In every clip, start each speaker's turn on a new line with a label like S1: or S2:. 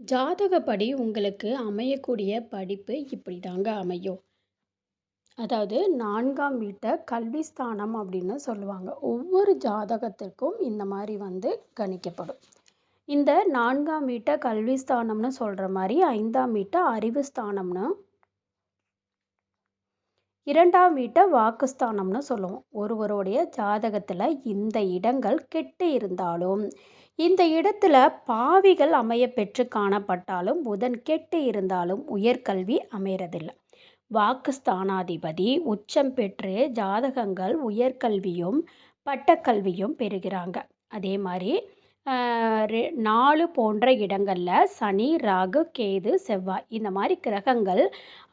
S1: ஜாதகப்படி உங்களுக்கு அமையக்கூடிய படிப்பு இப்படி தாங்க அமையும். அதாவது நான்காம் வீட்டை கல்வி ஸ்தானம் அப்படின்னு சொல்லுவாங்க. ஒவ்வொரு ஜாதகத்திற்கும் இந்த மாதிரி வந்து கணிக்கப்படும். இந்த நான்காம் வீட்டை கல்வி ஸ்தானம்னு சொல்கிற மாதிரி ஐந்தாம் வீட்டை அறிவு ஸ்தானம்னு இரண்டாம் வீட்டை வாக்குஸ்தானம்னு சொல்லுவோம். ஒருவருடைய ஜாதகத்தில் இந்த இடங்கள் கெட்டு இருந்தாலும் இந்த இடத்துல பாவிகள் அமைய பெற்று காணப்பட்டாலும் புதன் கெட்டு இருந்தாலும் உயர்கல்வி அமையறதில்லை. வாக்குஸ்தானாதிபதி உச்சம் பெற்று ஜாதகங்கள் உயர்கல்வியும் பட்டக்கல்வியும் பெறுகிறாங்க. அதே மாதிரி நாலு போன்ற இடங்களில் சனி ராகு கேது செவ்வாய் இந்த மாதிரி கிரகங்கள்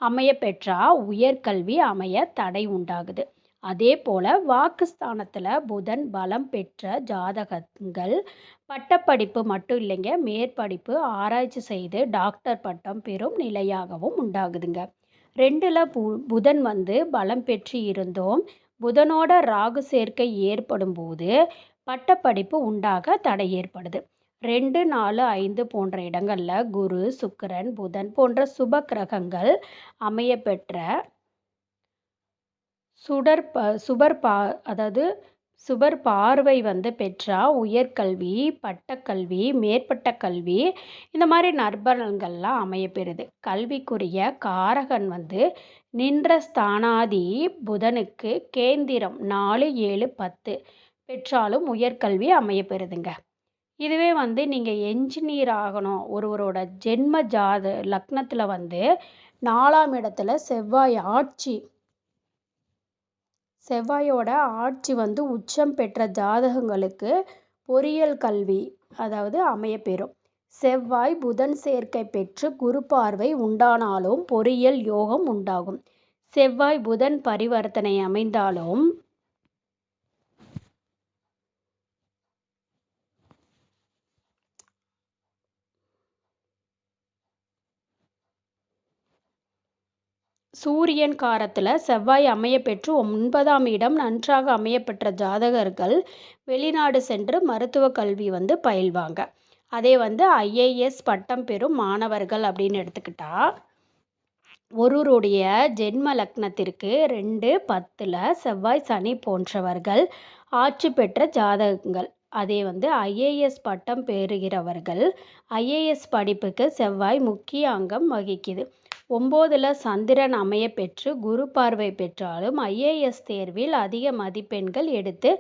S1: அமைய பெற்றால் உயர்கல்வி அமைய தடை உண்டாகுது. அதே போல் வாக்குஸ்தானத்தில் புதன் பலம் பெற்ற ஜாதகங்கள் பட்டப்படிப்பு மட்டும் இல்லைங்க மேற்படிப்பு ஆராய்ச்சி செய்து டாக்டர் பட்டம் பெறும் நிலையாகவும் உண்டாகுதுங்க. ரெண்டில் பு புதன் வந்து பலம் பெற்று இருந்தோம். புதனோட ராகு சேர்க்கை ஏற்படும் போது பட்டப்படிப்பு உண்டாக தடை ஏற்படுது. ரெண்டு நாலு ஐந்து போன்ற இடங்களில் குரு சுக்கரன் புதன் போன்ற சுப கிரகங்கள் அமைய பெற்ற சுடர் ப சுபர் பா அதாவது சுபர் பார்வை வந்து பெற்றா உயர்கல்வி பட்டக்கல்வி மேற்பட்ட கல்வி இந்த மாதிரி நற்பலன்கள்லாம் அமையப்பெறுது. கல்விக்குரிய காரகன் வந்து நின்ற ஸ்தானாதி புதனுக்கு கேந்திரம் நாலு ஏழு பத்து பெற்றாலும் உயர்கல்வி அமையப்பெறுதுங்க. இதுவே வந்து நீங்கள் என்ஜினியர் ஆகணும். ஒருவரோட ஜென்ம ஜாத லக்னத்தில் வந்து நாலாம் இடத்துல செவ்வாய் ஆட்சி செவ்வாயோட ஆட்சி வந்து உச்சம் பெற்ற ஜாதகங்களுக்கு பொறியியல் கல்வி அதாவது அமையப்பெறும் செவ்வாய் புதன் சேர்க்கை பெற்று குரு பார்வை உண்டானாலும் பொறியியல் யோகம் உண்டாகும். செவ்வாய் புதன் பரிவர்த்தனை அமைந்தாலும் சூரியன் காரத்தில் செவ்வாய் அமையப்பெற்று ஒன்பதாம் இடம் நன்றாக அமையப்பெற்ற ஜாதகர்கள் வெளிநாடு சென்று மருத்துவ கல்வி வந்து பயில்வாங்க. அதே வந்து ஐஏஎஸ் பட்டம் பெறும் மாணவர்கள் அப்படின்னு எடுத்துக்கிட்டா ஒருவருடைய ஜென்ம லக்னத்திற்கு ரெண்டு பத்தில் செவ்வாய் சனி போன்றவர்கள் ஆட்சி பெற்ற ஜாதகங்கள். அதே வந்து ஐஏஎஸ் பட்டம் பெறுகிறவர்கள் ஐஏஎஸ் படிப்புக்கு செவ்வாய் முக்கிய அங்கம் வகிக்குது. ஒம்போதில் சந்திரன் அமைய பெற்று குரு பார்வை பெற்றாலும் ஐஏஎஸ் தேர்வில் அதிக மதிப்பெண்கள் எடுத்து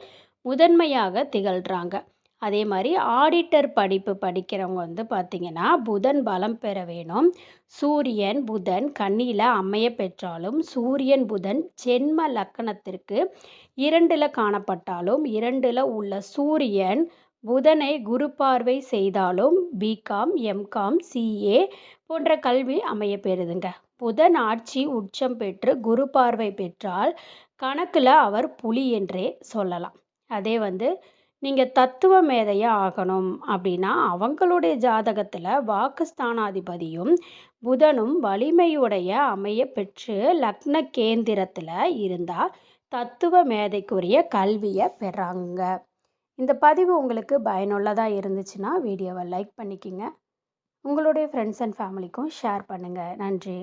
S1: முதன்மையாக திகழ்கிறாங்க அதே மாதிரி ஆடிட்டர் படிப்பு படிக்கிறவங்க வந்து பார்த்திங்கன்னா புதன் பலம் பெற வேணும். சூரியன் புதன் கண்ணியில் அமைய பெற்றாலும் சூரியன் புதன் ஜென்ம லக்கணத்திற்கு இரண்டில் காணப்பட்டாலும் இரண்டில் உள்ள சூரியன் புதனை குரு பார்வை செய்தாலும் பிகாம் எம்காம் சிஏ போன்ற கல்வி அமைய பெறுதுங்க. புதன் ஆட்சி உச்சம் பெற்று குரு பார்வை பெற்றால் கணக்கில் அவர் புலி என்றே சொல்லலாம். அதே வந்து நீங்கள் தத்துவ மேதையாக ஆகணும் அப்படின்னா அவங்களுடைய ஜாதகத்தில் வாக்குஸ்தானாதிபதியும் புதனும் வலிமையுடைய அமைய பெற்று லக்ன கேந்திரத்தில் இருந்தால் தத்துவ மேதைக்குரிய கல்வியை பெறாங்க. இந்த பதிவு உங்களுக்கு பயனுள்ளதாக இருந்துச்சுன்னா வீடியோவை லைக் பண்ணிக்கிங்க. உங்களுடைய ஃப்ரெண்ட்ஸ் அண்ட் ஃபேமிலிக்கும் ஷேர் பண்ணுங்கள் நன்றி.